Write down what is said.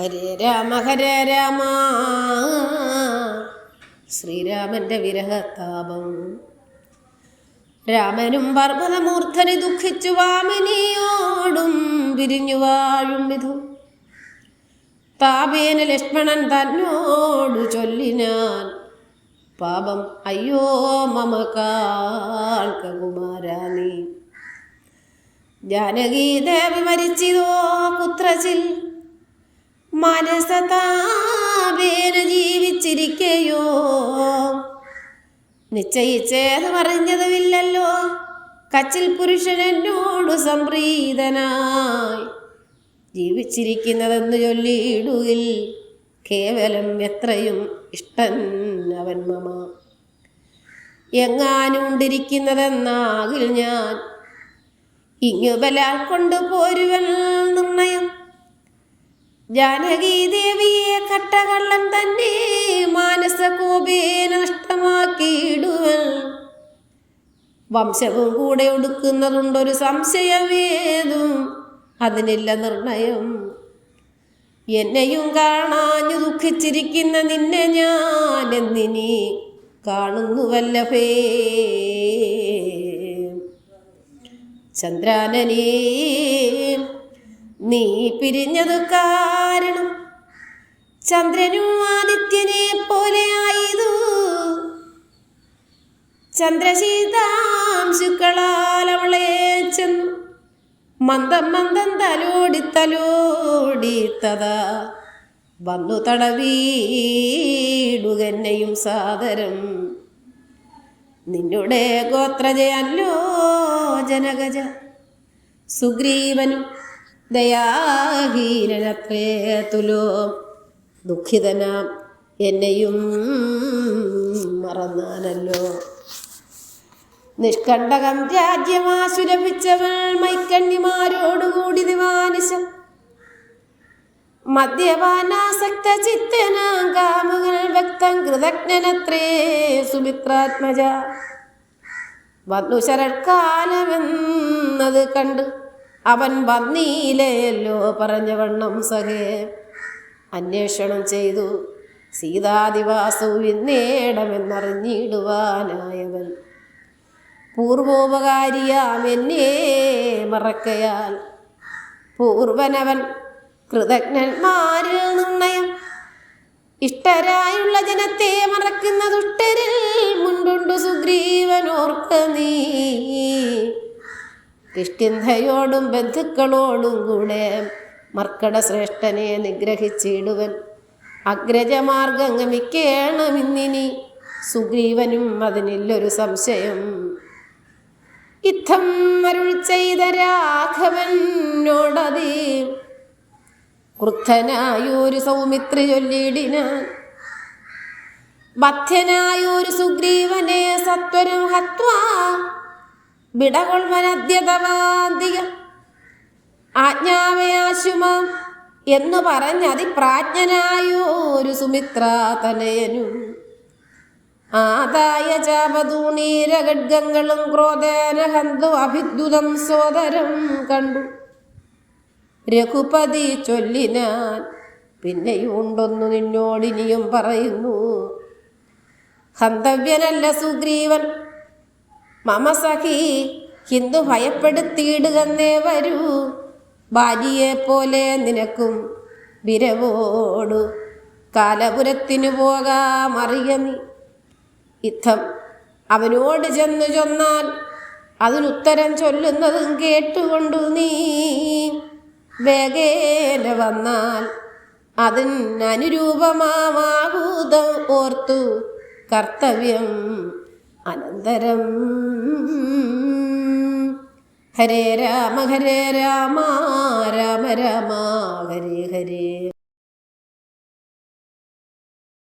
ഹരേ രാമ ഹരേ രാമ. ശ്രീരാമന്റെ വിരഹതാപം. രാമനും പർവതമൂർധനി ദുഃഖിച്ചു വാമിനിയോടും പിരിഞ്ഞു വാഴും വിധു. താപേന ലക്ഷ്മണൻ തന്നോടു ചൊല്ലിനാൻ പാപം അയ്യോ മമ കാൽക്കുമാരാണി ജാനകി ദേവി മരിച്ചിതോ കുത്രച്ചിൽ മനസതാപേന ജീവിച്ചിരിക്കയോ? നിശ്ചയിച്ചേത് പറഞ്ഞതുമില്ലല്ലോ. കച്ചിൽ പുരുഷൻ എന്നോട് സംപ്രീതനായി ജീവിച്ചിരിക്കുന്നതെന്ന് ചൊല്ലിയിടുകിൽ കേവലം എത്രയും ഇഷ്ടൻ അവൻ മമ. എങ്ങാനുണ്ടിരിക്കുന്നതെന്നാകിൽ ഞാൻ ഇങ്ങു ബലാൽ കൊണ്ടുപോരുവൻ നിർണയം ജാനകി ദേവിയെ കട്ടകള്ളം തന്നെ മാനസകോപേന നഷ്ടമാക്കിയിടുവൻ. വംശവും കൂടെ ഒടുക്കുന്നതുണ്ടൊരു സംശയമേതും അതിനില്ല നിർണയം. എന്നെയും കാണാഞ്ഞു ദുഃഖിച്ചിരിക്കുന്ന നിന്നെ ഞാൻ എന്നിനി കാണുന്നുവല്ലഭേ. ചന്ദ്രാനനേ നീ പിരിഞ്ഞതു കാരണം ചന്ദ്രനും ആദിത്യനെ പോലെ ആയതു. ചന്ദ്രശീതാംശുക്കളാൽ അവളെ ചെന്നു. മന്ദം മന്ദം തലോടി തലോടി തഥാ വന്നു തടവീടുകന്നെയും സാദരം. നിന്നുടെ ഗോത്രജയല്ലോ ജനകജ സുഗ്രീവനും ദയാഹീനത്രേ തുലോ ദുഃഖിതനാം എന്നെയും മറന്നാനല്ലോ നിഷ്കണ്ടകം രാജ്യമാശുരഭിച്ചവൾ മൈക്കണ്ണിമാരോടുകൂടി ദിവാനിശം. മദ്യപാനാസക്ത ചിത്തനാം കാമുകൾ വ്യക്തം കൃതജ്ഞനത്രേ സുമിത്രാത്മജ. വന്നു ശരൽക്കാലമെന്നത് കണ്ട് അവൻ വന്നീലയല്ലോ പറഞ്ഞ വണ്ണം സഹേ. അന്വേഷണം ചെയ്തു. സീതാദിവാസവും നേടമെന്നറിഞ്ഞിടുവാനായവൻ പൂർവോപകാരിയാം എന്നെ മറക്കയാൽ. പൂർവനവൻ കൃതജ്ഞന്മാരിൽ നിർണയം. ഇഷ്ടരായുള്ള ജനത്തെ മറക്കുന്ന ദുഷ്ടരിൽ മുണ്ടുണ്ടു സുഗ്രീവനോർക്ക നീ. കിഷ്കിന്ധയോടും ബന്ധുക്കളോടും കൂടെ മർക്കട ശ്രേഷ്ഠനെ നിഗ്രഹിച്ചിടുവൻ അഗ്രജമാർഗം ഗമിക്കേണമിന്നിനി സുഗ്രീവനും അതിനില്ലൊരു സംശയം. ഇത്തം അരുൾ ചെയ്ത രാഘവനോടതി ക്രുദ്ധനായൊരു സൗമിത്രി ചൊല്ലിയിടിനാൻ. ബദ്ധ്യനായൊരു സുഗ്രീവനെ സത്വരം ഹത്വാ വിടകൊൾവനദ്യതവാന്തിക എന്ന് എന്നു പറഞ്ഞതിപ്രാജ്ഞനായൊരു സുമിത്രാതനയനു ആദായ ചാപതൂണീരഖഡ്ഗങ്ങളും ക്രോധേന ഹന്തു അഭിദ്യുതം സോദരം കണ്ടു. രഘുപതി ചൊല്ലിനാൻ പിന്നെയുണ്ടൊന്നു നിന്നോടിനിയും പറയുന്നു ഹന്തവ്യനല്ല സുഗ്രീവൻ മമ സഖി ഹിന്ദു ഭയപ്പെടുത്തിയിടുകന്നേ വരൂ. ഭാര്യയെ പോലെ നിനക്കും വിരവോടു. കാലപുരത്തിനു പോകാമറിയ നീ. യുദ്ധം അവനോട് ചെന്നു ചൊന്നാൽ അതിനുത്തരം ചൊല്ലുന്നതും കേട്ടുകൊണ്ടു നീ. വേഗേന വന്നാൽ അതിനനുരൂപമാകൂതം ഓർത്തു കർത്തവ്യം അനന്തരം. ഹരേ രാമ ഹരേ രാമ രാമ രാമ ഹരേ ഹരേ.